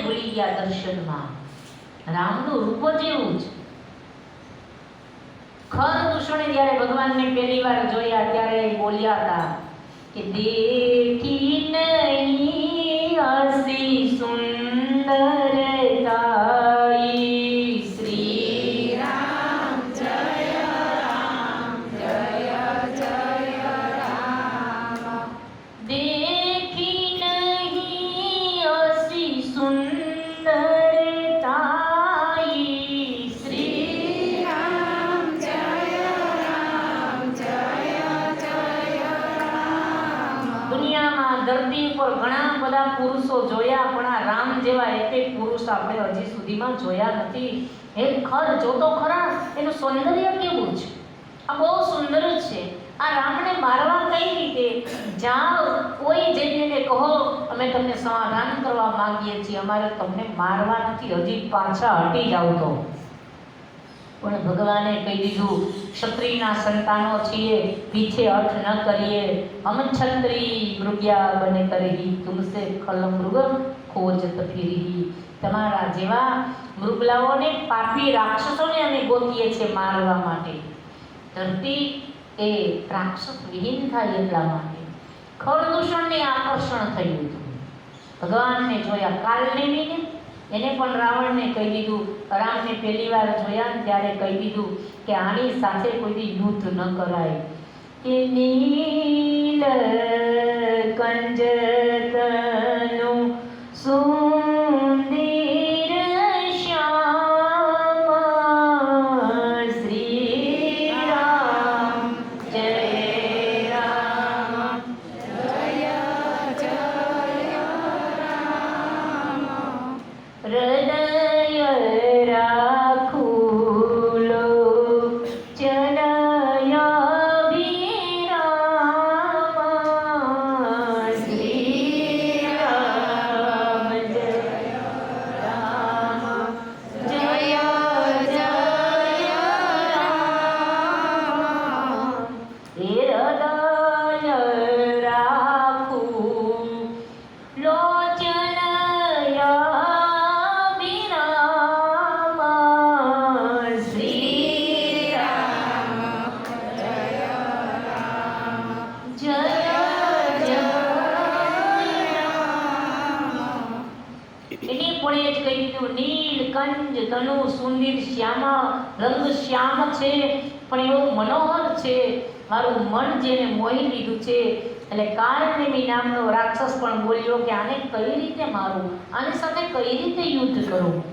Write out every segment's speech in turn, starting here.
ભૂલી ગયા દર્શનમાં. રામનું રૂપ જ એવું છે ખર કૃષ્ણે જ્યારે ભગવાનને પહેલી વાર જોયા, ત્યારે બોલ્યા હતા કે, દેખી નહીં હસી સુંદરતાઈ આપણે હજી સુધીમાં જોયા નથી. એ ખર જોતો ખરા, એનું સૌંદર્ય કેવું છે? આ બહુ સુંદર છે. આ રામને મારવા કઈ રીતે? જાઓ, કોઈ જઈને કહો, અમે તમને સમાધાન કરવા માંગીએ છીએ. અમારે તમને મારવા નથી. હજી પાછા હટી જાવ તો. પણ ભગવાને કહી દીધું, ક્ષત્રિયના સંતાનો છીએ, પીછે અર્થ ન કરીએ. હમ છત્રી મૃગ્યા બને કરી તુમસે ખલ મૃગ ખોજત ફીરી તમારા જેવા મૃગલાઓને પાપી રાક્ષસોને અમે ગોતીએ છીએ મારવા માટે. ધરતી એ રાક્ષસ વિહીન થાય એટલા માટે. ખળદૂષણને આકર્ષણ થયું હતું. ભગવાનને જોયા કાલનેમીને એને પણ રાવણને કહી દીધું. રામને પહેલી વાર જોયા ને ત્યારે કહી દીધું કે આની સાથે કોઈ યુદ્ધ ન કરાય. કે નીલ કંજતનું good રંગ છે, પણ એવું મનોહર છે. મારું મન જેને મોહી લીધું છે. એટલે કાળનેમી નામનો રાક્ષસ પણ બોલ્યો કે આને કઈ રીતે મારું? આની સાથે કઈ રીતે યુદ્ધ કરું?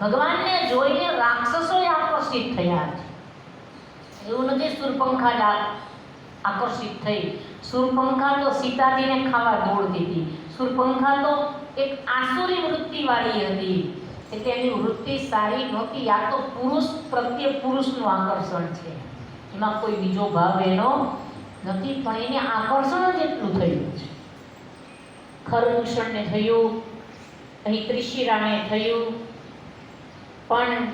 ભગવાનને જોઈને રાક્ષસોએ આકર્ષિત થયા. છે એવું નથી સુરપંખા આકર્ષિત થઈ. સુરપંખા તો સીતાજીને ખાવા દોડતી હતી. સુરપંખા તો એક આસુરી વૃત્તિવાળી હતી. એટલે એની વૃત્તિ સારી નહોતી આ તો પુરુષ પ્રત્યે પુરુષનું આકર્ષણ છે. એમાં કોઈ બીજો ભાવ એનો નથી, પણ એને આકર્ષણ જ એટલું થયું છે. ખરભૂષણને થયું, અહીં ત્રિશિરાને થયું, પણ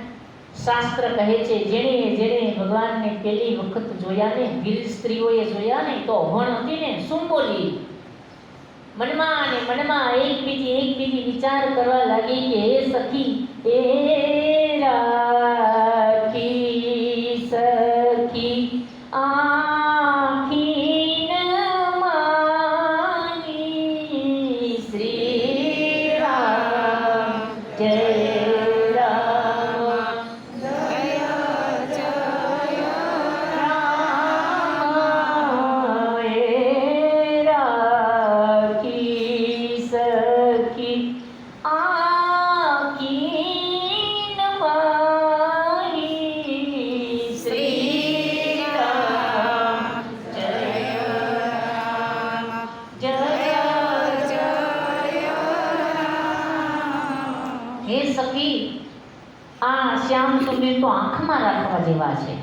શાસ્ત્ર કહે છે, જેણે જેણે ભગવાનને પહેલી વખત જોયા ને વીર સ્ત્રીઓએ જોયા ને તો અભણ હતી ને શું બોલી મનમાં અને મનમાં એકબીજી એકબીજી વિચાર કરવા લાગી કે હે સખી હે રાખી હે સખી, આ શ્યામ સુંદર તો આંખમાં રાખવા જેવા છે.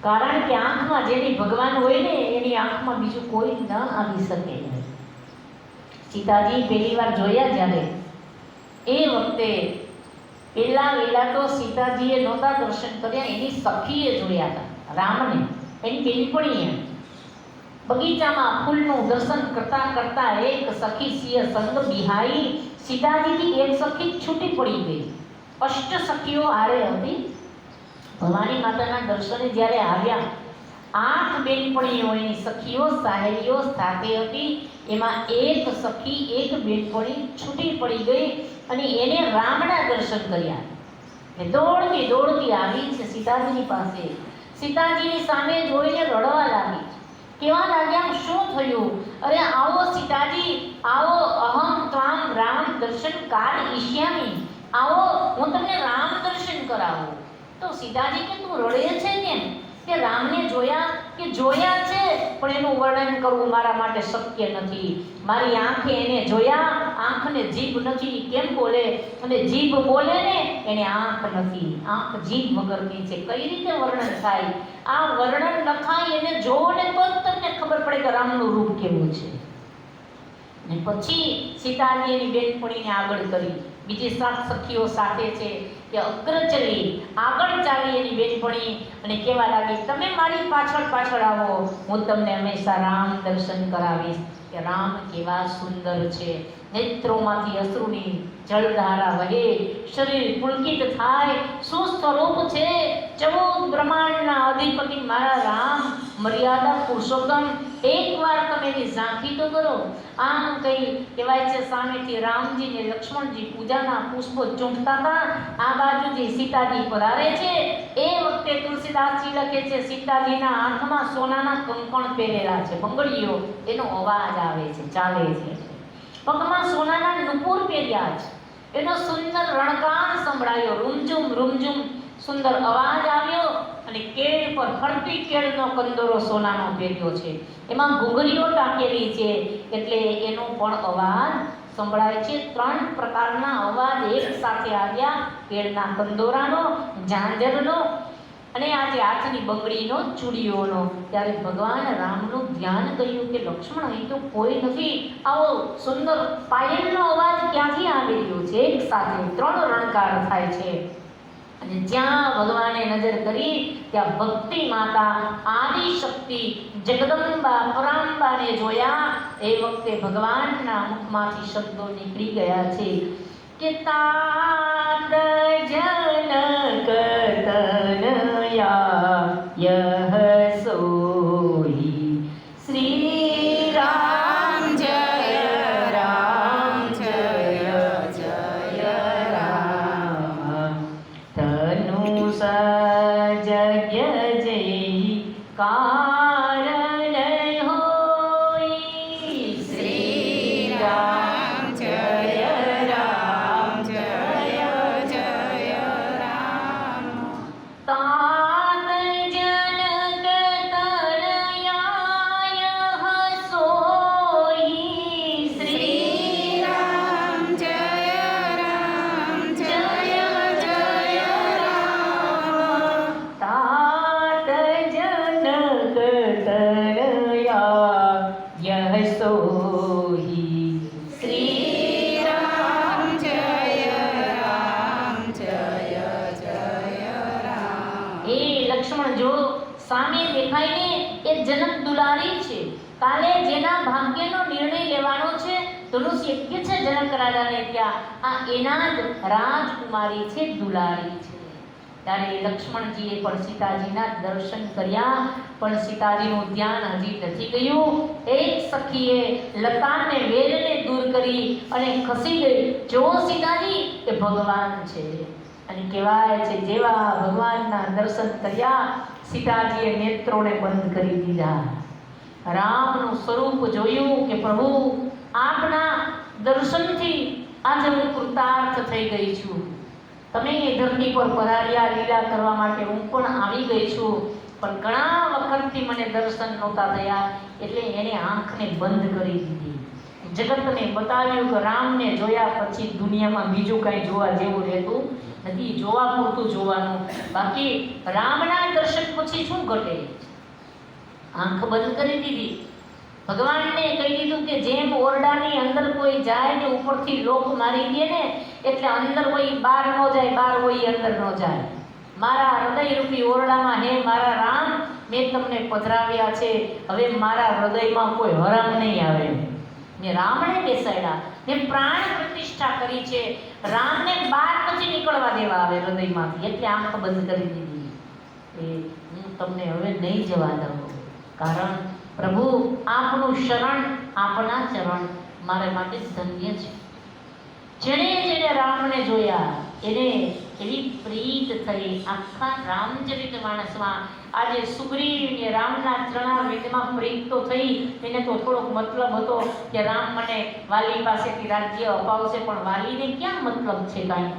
કારણ કે આંખમાં જેની ભગવાન હોય ને, એની આંખમાં બીજું કોઈ ન આવી શકે. સીતાજી પહેલી વાર જોયા જ્યારે. એ વખતે પહેલા વેલા તો સીતાજીએ નહોતા દર્શન કર્યા, એની સખીએ જોયા હતા, રામને. એની બેનપણીએ બગીચામાં ફૂલનું દર્શન કરતા કરતા એક સખી સિંહ સંગ બિહાઈ સીતાજીથી એક સખી છૂટી પડી ગઈ. અષ્ટ સખીઓ આરે હતી. ભવાની માતાના દર્શને જ્યારે આવ્યા, આઠ બેનપણીઓની સખીઓ સહેલીઓ સાથે હતી. એમાં એક સખી, એક બેનપણી છૂટી પડી ગઈ અને એને રામના દર્શન કર્યા. એ દોડતી દોડતી આવી છે સીતાજીની પાસે. સીતાજીની સામે જોઈને રડવા લાગી. કેવા લાગ્યા, શું થયું? અરે આવો સીતાજી, આવો અહમ ત્વામ રામ દર્શન કાર ઈશ્યામી આવો, હું તમને રામ દર્શન કરાવું. તો સીતાજી કે તું રડે છે કેમ? કે રામને જોયા કે જોયા છે, પણ એનું વર્ણન કરવું મારા માટે શક્ય નથી. મારી આંખે એને જોયા, આંખને જીભ નથી. કેમ બોલે? અને જીભ બોલે ને એને આંખ નથી. આંખ જીભ વગરની છે. કઈ રીતે વર્ણન થાય? આ વર્ણન લખાય એને જોવો ને તો તમને ખબર પડે કે રામનું રૂપ કેવું છે. ને પછી સીતાજી એની બેનપણીને આગળ કરી. બીજી સાત સખીઓ સાથે છે કે અગ્રચલી આગળ ચાલી એની બેનપણી અને કહેવા લાગી, તમે મારી પાછળ પાછળ આવો, હું તમને હંમેશા રામ દર્શન કરાવીશ. કે રામ કેવા સુંદર છે. નેત્રોમાંથી અશ્રુની જળધારા વહે, શરીર પુલકિત થાય શું સ્વરૂપ છે. ચૌદ બ્રહ્માંડના અધિપતિ મારા રામ મર્યાદા પુરુષોત્તમ એકવાર તમે એની ઝાંખી તો કરો, આમ કઈ કહેવાય છે, સામેથી રામજી ને લક્ષ્મણજી પૂજાના પુષ્પો ચૂંટતા હતા. આ બાજુથી સીતાજી પધારે છે, એ વખતે તુલસીદાસજી લખે છે, સીતાજીના હાથમાં સોનાના કંકણ પહેરેલા છે. બંગડીઓ, એનો અવાજ આવે છે, ચાલે છે. પગમાં સોનાના નુપુર પહેર્યા છે. એનો સુંદર રણકાણ સંભળાયો. રૂમઝુમ રૂમઝુમ સુંદર અવાજ આવ્યો. અને કેળ પર ફરતી કેળનો કંદોરો સોનાનો ભેગ્યો છે. એમાં ઘૂંઘરીઓ ટાંકેલી છે, એટલે એનો પણ અવાજ સંભળાય છે. ત્રણ પ્રકારના અવાજ એક સાથે આવ્યા. કેળના કંદોરાનો, ઝાંઝરનો અને આજે હાથની બંગડીનો, ચૂડીઓનો. ત્યારે ભગવાન રામનું ધ્યાન કર્યું કે લક્ષ્મણ, અહીં તો કોઈ નથી. આવો સુંદર પાયલનો અવાજ ક્યાંથી આવી રહ્યો છે? એક સાથે ત્રણ રણકાર થાય છે. અને જ્યાં ભગવાને નજર કરી ત્યાં ભક્તિ માતા આદિ શક્તિ જગદંબા પરાંબાને જોયા એ વખતે ભગવાનના મુખમાંથી શબ્દો નીકળી ગયા છે કે તાત જનક તનયા લક્ષ્મણ, જો સામે દેખાય ને એ જનક દુલારી છે, કાલે જેના ભાગ્યનો નિર્ણય લેવાનો છે, ધનુષ શક્ય છે જનક રાજાને ત્યાં, આ એના જ રાજકુમારી છે, દુલારી છે. ત્યારે લક્ષ્મણજીએ પણ સીતાજીના દર્શન કર્યા. પણ સીતાજીનું ધ્યાન હજી નથી ગયું. એક સખીએ લતાને વેલને દૂર કરી અને ખસી ગઈ. જો સીતાજી, એ ભગવાન છે. અને કહેવાય છે, જેવા ભગવાનના દર્શન કર્યા, સીતાજીએ નેત્રોને બંધ કરી દીધા. રામનું સ્વરૂપ જોયું કે પ્રભુ, આપના દર્શનથી આજે હું કૃતાર્થ થઈ ગઈ છું. તમે એ ધરતી પર પધાર્યા લીલા કરવા માટે હું પણ આવી ગઈ છું, પણ ઘણા વખતથી મને દર્શન નહોતા થયા, એટલે એને આંખને બંધ કરી દીધી. જગતને બતાવ્યું કે રામને જોયા પછી દુનિયામાં બીજું કાંઈ જોવા જેવું રહેતું નથી. જોવા પૂરતું જોવાનું. બાકી રામના દર્શન પછી શું ઘટે? આંખ બંધ કરી દીધી. ભગવાનને કહી દીધું કે જેમ ઓરડાની અંદર કોઈ જાય ને ઉપરથી લોક મારી દે ને, એટલે અંદર કોઈ બહાર ન જાય, બહાર કોઈ અંદર ન જાય. મારા હૃદયરૂપી ઓરડામાં, હે મારા રામ, મેં તમને પધરાવ્યા છે. હવે મારા હૃદયમાં કોઈ હરામ નહીં આવે. ને રામણે બેસાડ્યા ને પ્રાણ પ્રતિષ્ઠા કરી છે. રામને બહાર નથી નીકળવા દેવા આવે હૃદયમાંથી. એટલે આંખ બંધ કરી દીધી. એ હું તમને હવે નહીં જવા દઉં. કારણ પ્રભુ, આપનું શરણ, આપના ચરણ મારે માટે ધન્ય છે. જેણે જેણે રામને જોયા, એને એવી પ્રીત થઈ આખા રામચરિત માણસમાં આજે સુગ્રીવને રામના ચરણારવિંદમાં પ્રીત તો થઈ, એને તો થોડોક મતલબ હતો કે રામ મને વાલી પાસેથી રાજ્ય અપાવશે, પણ વાલીને ક્યાં મતલબ છે કાંઈ?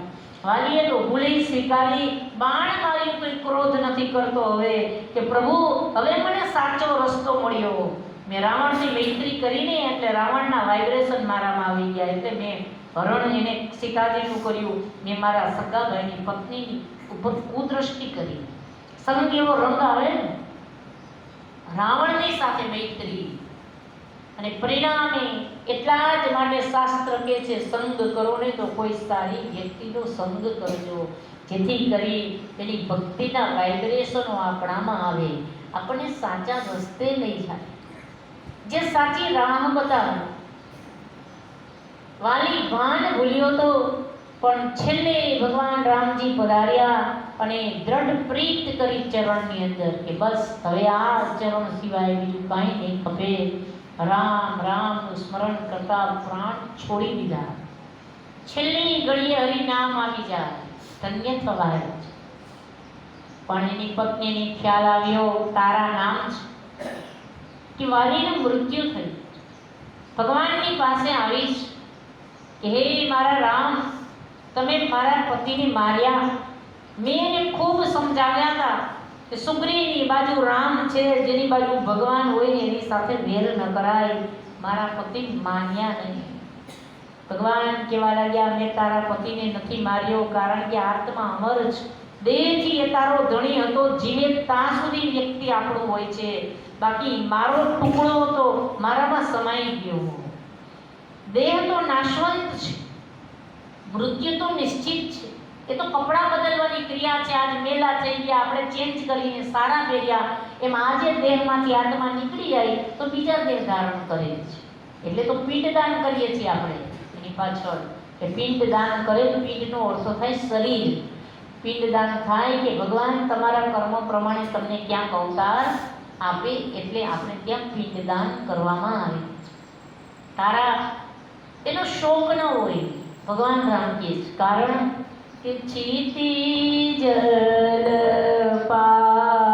વાલીએ તો ભૂલી સ્વીકારી, બાણ માર્યું કોઈ ક્રોધ નથી કરતો હવે, કે પ્રભુ, હવે મને સાચો રસ્તો મળ્યો. મેં રાવણની મૈત્રી કરીને એટલે રાવણના વાઇબ્રેશન મારામાં આવી ગયા, એટલે મેં હરણ એને સીતાજીનું કર્યું. મેં મારા સગા ભાઈની પત્નીની ઉપર કુદ્રષ્ટિ કરી. સંગ એવો રંગ આવે ને, રાવણની સાથે મૈત્રી. અને પરિણામે એટલા જ માટે શાસ્ત્ર કહે છે, સંગ કરો ને તો કોઈ સારી વ્યક્તિનો સંગ કરજો. જેથી કરી એની ભક્તિના વાઇબ્રેશનો આપણામાં આવે. આપણને સાચા રસ્તે લઈ જાય. જે સાચી રાહ બતાવે વાલી ભાન ભૂલ્યો તો, પણ છેલ્લે ભગવાન રામજી પધાર્યા અને દ્રઢ પ્રીત કરી ચરણની અંદર કે બસ, હવે આ ચરણ સિવાય બીજું કાંઈ નહીં ખપે. રામ રામનું સ્મરણ કરતા પ્રાણ છોડી દીધા. છેલ્લી ઘડીએ હરિનામ આવી જાય, ધન્ય થવાય. પણ એની પત્નીને ખ્યાલ આવ્યો, તારા નામ છે કે વાલીનું મૃત્યુ થયું. ભગવાનની પાસે આવીશ કે, હે મારા રામ, તમે મારા પતિને માર્યા. મેં એને ખૂબ સમજાવ્યા હતા કે સુગ્રીની બાજુ રામ છે, જેની બાજુ ભગવાન હોય ને એની સાથે વેર ન કરાય. મારા પતિ માન્યા નહીં. ભગવાન કેવા લાગ્યા, મેં તારા પતિને નથી માર્યો, કારણ કે આત્મા અમર છે દેહથી એ તારો ધણી હતો, જીવે ત્યાં સુધી વ્યક્તિ આપણું હોય છે. બાકી મારો ટુકડો હતો, મારામાં સમાઈ ગયો. દેહ તો નાશવંત છે. મૃત્યુ તો નિશ્ચિત છે. એ તો કપડાં બદલવાની ક્રિયા છે. આજ મેલા થઈ ગયા. આપણે ચેન્જ કરીને સારા પહેર્યા. એમ આજે દેહમાંથી આત્મા નીકળી જાય તો બીજા દેહ ધારણ કરે છે. એટલે તો પિંડદાન કરીએ છીએ આપણે. એની પાછળ કે કરે તો પિંડનો અર્થ થાય શરીર. પિંડદાન થાય કે ભગવાન તમારા કર્મ પ્રમાણે તમને ક્યાંક અવતાર આપે એટલે આપણે ત્યાં પિંડદાન કરવામાં આવે તારા એનો શોક ન હોય. ભગવાન રામ કહે છે કારણ કે ચીતી જલ પા